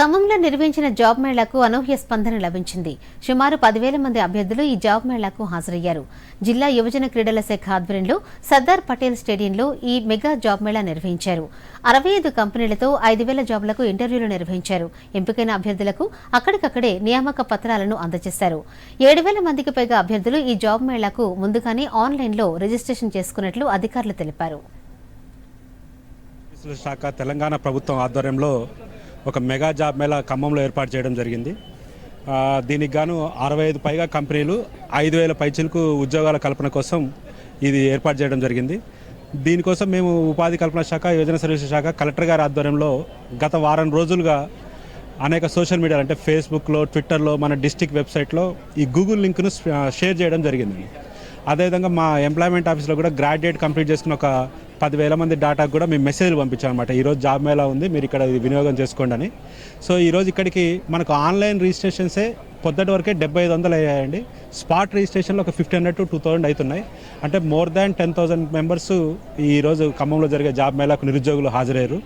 ఖమ్మంలో నిర్వహించిన జాబ్ మేళాకు అనూహ్య స్పందన లభించింది. సుమారు పదివేల మంది అభ్యర్థులు ఈ జాబ్ మేళాకు హాజరయ్యారు. జిల్లా యువజన క్రీడల శాఖ ఆధ్వర్యంలో సర్దార్ పటేల్ స్టేడియంలో ఈ మెగా జాబ్ మేళా నిర్వహించారు. అరవై ఐదు కంపెనీలతో ఐదు వేల జాబ్లకు ఇంటర్వ్యూలు నిర్వహించారు. ఎంపికైన అభ్యర్థులకు అక్కడికక్కడే నియామక పత్రాలను అందజేశారు. ఏడు వేల మందికి పైగా అభ్యర్థులు ఈ జాబ్ మేళాకు ముందుగానే ఆన్లైన్లో రిజిస్ట్రేషన్ చేసుకున్నట్లు అధికారులు తెలిపారు. శాఖ తెలంగాణ ప్రభుత్వం ఆధ్వర్యంలో ఒక మెగా జాబ్ మేళా ఖమ్మంలో ఏర్పాటు చేయడం జరిగింది. దీనికి గాను అరవై ఐదు పైగా కంపెనీలు ఐదు వేల పైచిలకు ఉద్యోగాల కల్పన కోసం ఇది ఏర్పాటు చేయడం జరిగింది. దీనికోసం మేము ఉపాధి కల్పన శాఖ యోజన సర్వీసు శాఖ కలెక్టర్ గారి ఆధ్వర్యంలో గత వారం రోజులుగా అనేక సోషల్ మీడియా అంటే ఫేస్బుక్లో ట్విట్టర్లో మన డిస్టిక్ వెబ్సైట్లో ఈ గూగుల్ లింక్ను షేర్ చేయడం జరిగింది. అదేవిధంగా మా ఎంప్లాయ్మెంట్ ఆఫీస్లో కూడా గ్రాడ్యుయేట్ కంప్లీట్ చేసుకున్న ఒక పదివేల మంది డాటాకు కూడా మేము మెసేజ్లు పంపించాం అనమాట ఈరోజు జాబ్ మేళా ఉంది మీరు ఇక్కడ వినియోగం చేసుకోండి అని. సో ఈరోజు ఇక్కడికి మనకు ఆన్లైన్ రిజిస్ట్రేషన్సే పొద్దుటి వరకే డెబ్బై ఐదు వందలు అయ్యాయండి. స్పాట్ రిజిస్ట్రేషన్లో ఒక fifty hundred to two thousand అవుతున్నాయి అంటే more than ten thousand members ఈరోజు ఖమ్మంలో జరిగే జాబ్ మేళాకు నిరుద్యోగులు హాజరయ్యారు.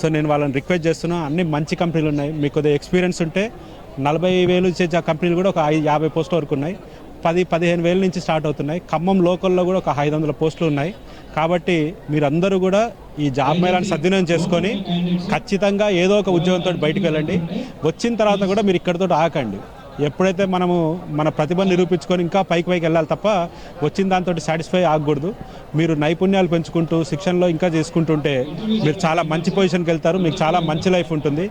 సో నేను వాళ్ళని రిక్వెస్ట్ చేస్తున్నా అన్ని మంచి కంపెనీలు ఉన్నాయి. మీకు కొద్దిగా ఎక్స్పీరియన్స్ ఉంటే నలభై వేలు ఇచ్చే కంపెనీలు కూడా ఒక ఐదు యాభై పోస్టుల వరకు ఉన్నాయి. పది పదిహేను వేల నుంచి స్టార్ట్ అవుతున్నాయి. ఖమ్మం లోకల్లో కూడా ఒక ఐదు వందల పోస్టులు ఉన్నాయి. కాబట్టి మీరందరూ కూడా ఈ జాబ్ మేళాన్ని సద్వినియోగం చేసుకొని ఖచ్చితంగా ఏదో ఒక ఉద్యోగంతో బయటికి వెళ్ళండి. వచ్చిన తర్వాత కూడా మీరు ఇక్కడితో ఆకండి ఎప్పుడైతే మనము మన ప్రతిభను నిరూపించుకొని ఇంకా పైకి పైకి వెళ్ళాలి తప్ప వచ్చిన దాంతో సాటిస్ఫై ఆగకూడదు. మీరు నైపుణ్యాలు పెంచుకుంటూ శిక్షణలో ఇంకా చేసుకుంటుంటే మీరు చాలా మంచి పొజిషన్కి వెళ్తారు. మీకు చాలా మంచి లైఫ్ ఉంటుంది.